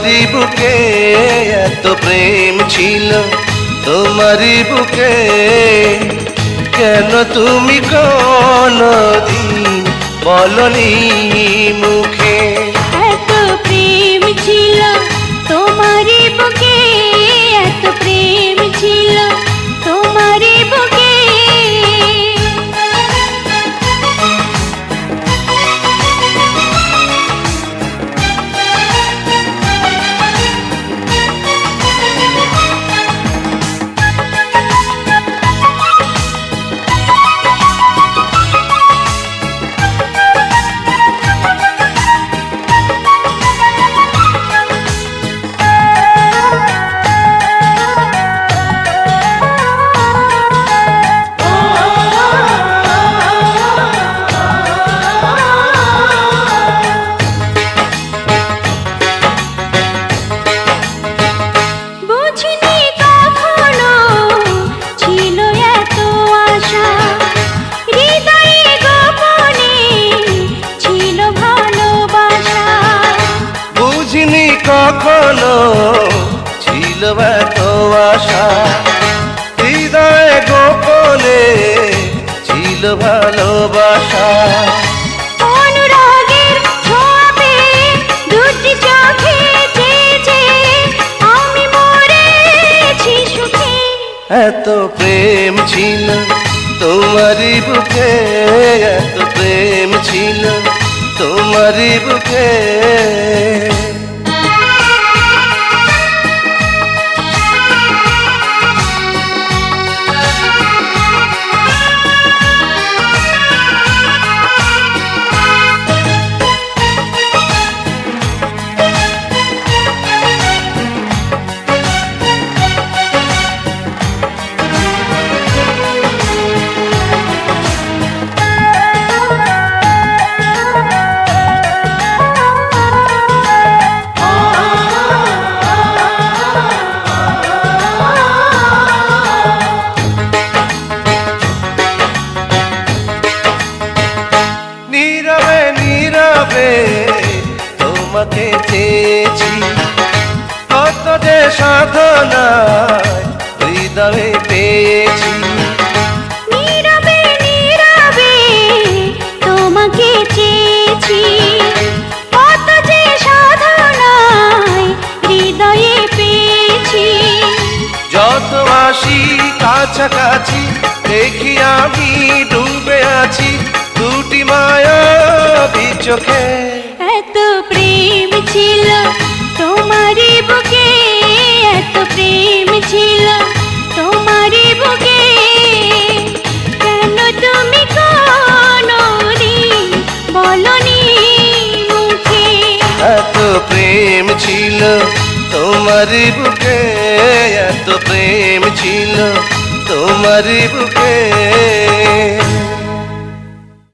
বুকে এত প্রেম ছিল তোমারই বুকে কেন তুমি কোনদিন বলনি মুখে? এত প্রেম ছিল তোমারই বুকে এত প্রেম ছিল ভালোবাসা। অনুরাগের ছোঁয়া পেয়ে দুটি চোখে আমি মরেছি সুখে। এত প্রেম ছিল তোমারই বুকে এত প্রেম ছিল তোমারই বুকে। চেয়েছি কত যে সাধনায় হৃদয়ে পেয়েছি। নীরবে নীরবে তোমাকে চেয়েছি। কত যে সাধনায় হৃদয়ে পেয়েছি। যত আসি কাছাকাছি দেখি আমি ডুবে আছি। দুটি মায়া চোখে। এত প্রেম ছিল, তোমারই বুকে এত প্রেম ছিল, তোমারই বুকে। কেন তুমি কোনদিন বলনি মুখে? এত প্রেম ছিল, তোমারই বুকে এত প্রেম ছিল, তোমারই বুকে